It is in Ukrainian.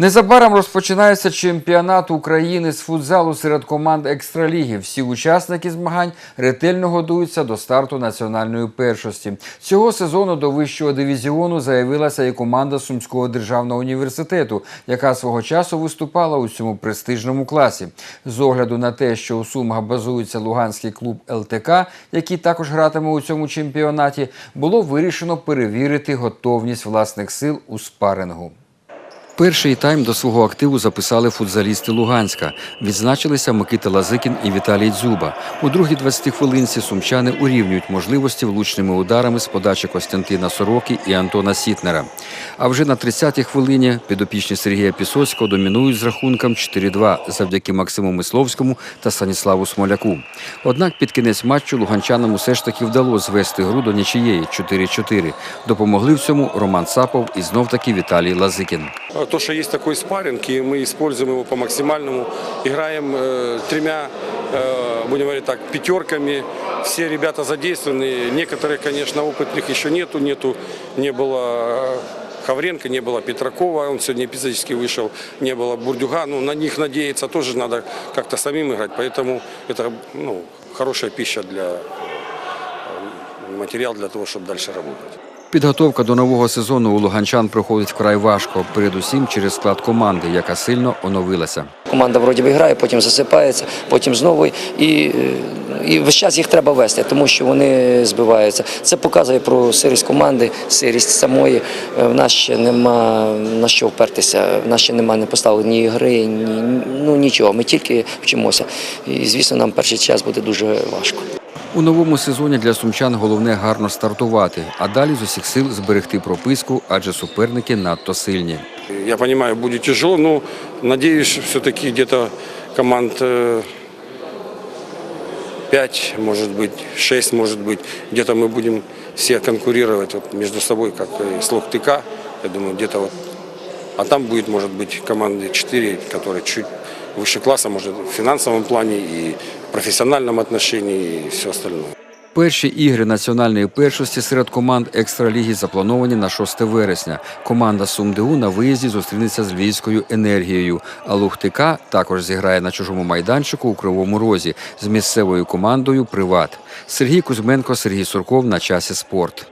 Незабаром розпочинається чемпіонат України з футзалу серед команд екстраліги. Всі учасники змагань ретельно готуються до старту національної першості. Цього сезону до вищого дивізіону заявилася і команда Сумського державного університету, яка свого часу виступала у цьому престижному класі. З огляду на те, що у Сумах базується луганський клуб ЛТК, який також гратиме у цьому чемпіонаті, було вирішено перевірити готовність власних сил у спарингу. Перший тайм до свого активу записали футзалісти Луганська. Відзначилися Микита Лазикін і Віталій Дзюба. У другій 20 хвилинці сумчани урівнюють можливості влучними ударами з подачі Костянтина Сороки і Антона Сітнера. А вже на 30-й хвилині підопічні Сергія Пісоцького домінують з рахунком 4-2 завдяки Максиму Мисловському та Станіславу Смоляку. Однак під кінець матчу луганчанам усе ж таки вдалося звести гру до нічиєї 4-4. Допомогли в цьому Роман Сапов і знов-таки Віталій Лазикін То, что есть такой спарринг, и мы используем его по максимальному. Играем э, тремя, э, будем говорить так, пятерками. Все ребята задействованы. Некоторые, конечно, опытных еще нету. Нету, не было э, Хавренко, не было Петракова, он сегодня эпизодически вышел, не было Бурдюга. Ну, на них надеяться тоже надо как-то самим играть. Поэтому это ну, хорошая пища для э, материал для того, чтобы дальше работать. Підготовка до нового сезону у луганчан проходить вкрай важко, передусім через склад команди, яка сильно оновилася. Команда вроді би потім засипається, потім знову. І, і весь час їх треба вести, тому що вони збиваються. Це показує про сирість команди, сирість самої. Е, В нас ще нема на що впертися. В нас ще нема не поставили ні гри, ні ну нічого. Ми тільки вчимося. І звісно, нам перший час буде дуже важко. У новому сезоні для сумчан головне гарно стартувати, а далі з усіх сил зберегти прописку, адже суперники надто сильні. Я понимаю, будет тяжело, но надеюсь, все-таки где-то команд э, 5, может быть, 6, может быть, где-то мы будем все конкурировать вот между собой, как и с Лохтыка. Я думаю, где-то вот. А там будет, может быть, команды 4, которые чуть выше класса, может, в финансовом плане и в профессиональном отношении и все остальное. Перші ігри національної першості серед команд екстраліги заплановані на 6 вересня. Команда СумДУ на виїзді зустрінеться з львівською енергією. А Лухтика також зіграє на чужому майданчику у Кривому Розі з місцевою командою Приват. Сергій Кузьменко, Сергій Сурков на часі спорт.